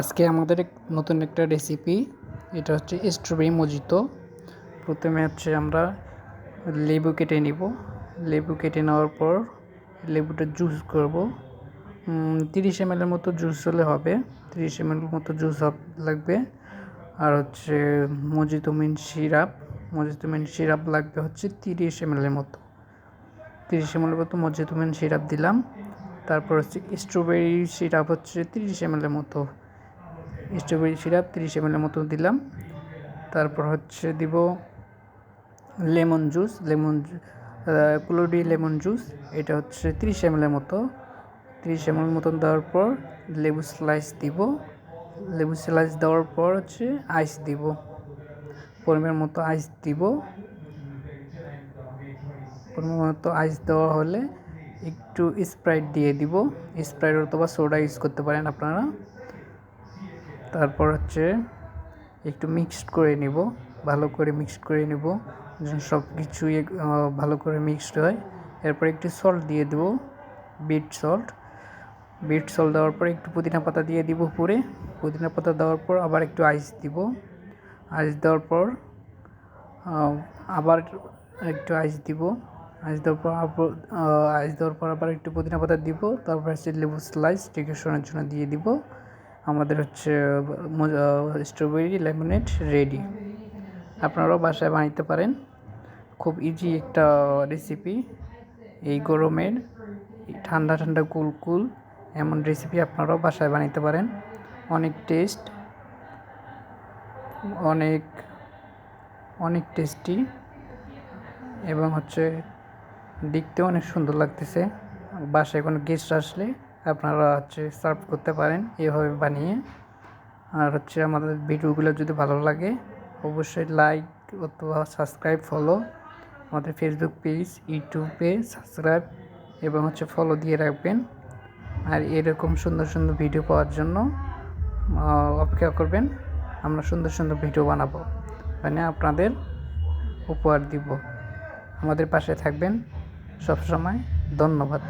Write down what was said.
আজকে আমাদের নতুন একটা রেসিপি এটা হচ্ছে স্ট্রবেরি মজিতো প্রথমে হচ্ছে আমরা লেবু কেটে নিব। লেবু কেটে নেওয়ার পর লেবুটা জুস করব। তিরিশ এম এর মতো জুস হলে হবে। তিরিশ এম এর মতো জুস লাগবে। আর হচ্ছে mojito mint syrup mojito mint syrup লাগবে হচ্ছে তিরিশ এম এর মতো। তিরিশ এম এর মতো মজিতো মিন সিরাপ দিলাম। তারপর হচ্ছে স্ট্রবেরি সিরাপ হচ্ছে তিরিশ এম এর মতো। স্ট্রবেরি সিরাপ, তিরিশ এম মতো দিলাম। তারপর হচ্ছে দিব লেমন জুস, লেমন ক্লোডি লেমন জুস। এটা হচ্ছে তিরিশ এম মতো। তিরিশ এম মতন দেওয়ার পর লেবু স্লাইস দিব। লেবু স্লাইস দেওয়ার পর হচ্ছে আইস দিব। পরিমাণ মতো আইস দিব। পরিমাণ মতো আইস দেওয়া হলে একটু স্প্রাইট দিয়ে দিব। স্প্রাইট অথবা সোডা ইউজ করতে পারেন আপনারা। তারপর হচ্ছে একটু মিক্সড করে নিব, ভালো করে মিক্সড করে নিব সব কিছুই ভালো করে মিক্সড হয়। এরপর একটু সল্ট দিয়ে দেবো বিট সল্ট বিট সল্ট দেওয়ার পর একটু পুদিনা পাতা দিয়ে দিব পুরে পুদিনা পাতা দেওয়ার পর আবার একটু আইস দিব। আইস দেওয়ার পর আবার একটু আইস দিব। আইস দেওয়ার পর আইস দেওয়ার পর আবার একটু পুদিনা পাতা দিব। তারপর হচ্ছে লেবু স্লাইস ডেকোরেশনের জন্য দিয়ে দিব। আমাদের হচ্ছে স্ট্রবেরি লেমনেড রেডি আপনারাও বাসায় বানাইতে পারেন। খুব ইজি একটা রেসিপি এই গরমের ঠান্ডা ঠান্ডা, কুল কুল এমন রেসিপি আপনারাও বাসায় বানাইতে পারেন। অনেক টেস্ট অনেক অনেক টেস্টি এবং হচ্ছে দেখতেও অনেক সুন্দর লাগতেছে। বাসায় কোনো গেস্ট আসলে আপনারা হচ্ছে সার্ভ করতে পারেন এভাবে বানিয়ে। আর হচ্ছে আমাদের ভিডিওগুলো যদি ভালো লাগে, অবশ্যই লাইক অথবা সাবস্ক্রাইব ফলো আমাদের ফেসবুক পেজ ইউটিউবে সাবস্ক্রাইব এবং হচ্ছে ফলো দিয়ে রাখবেন। আর এরকম সুন্দর সুন্দর ভিডিও পাওয়ার জন্য অপেক্ষা করবেন, আমরা সুন্দর সুন্দর ভিডিও বানাবো। মানে আপনাদের উপহার দিব। আমাদের পাশে থাকবেন। সবসময় ধন্যবাদ।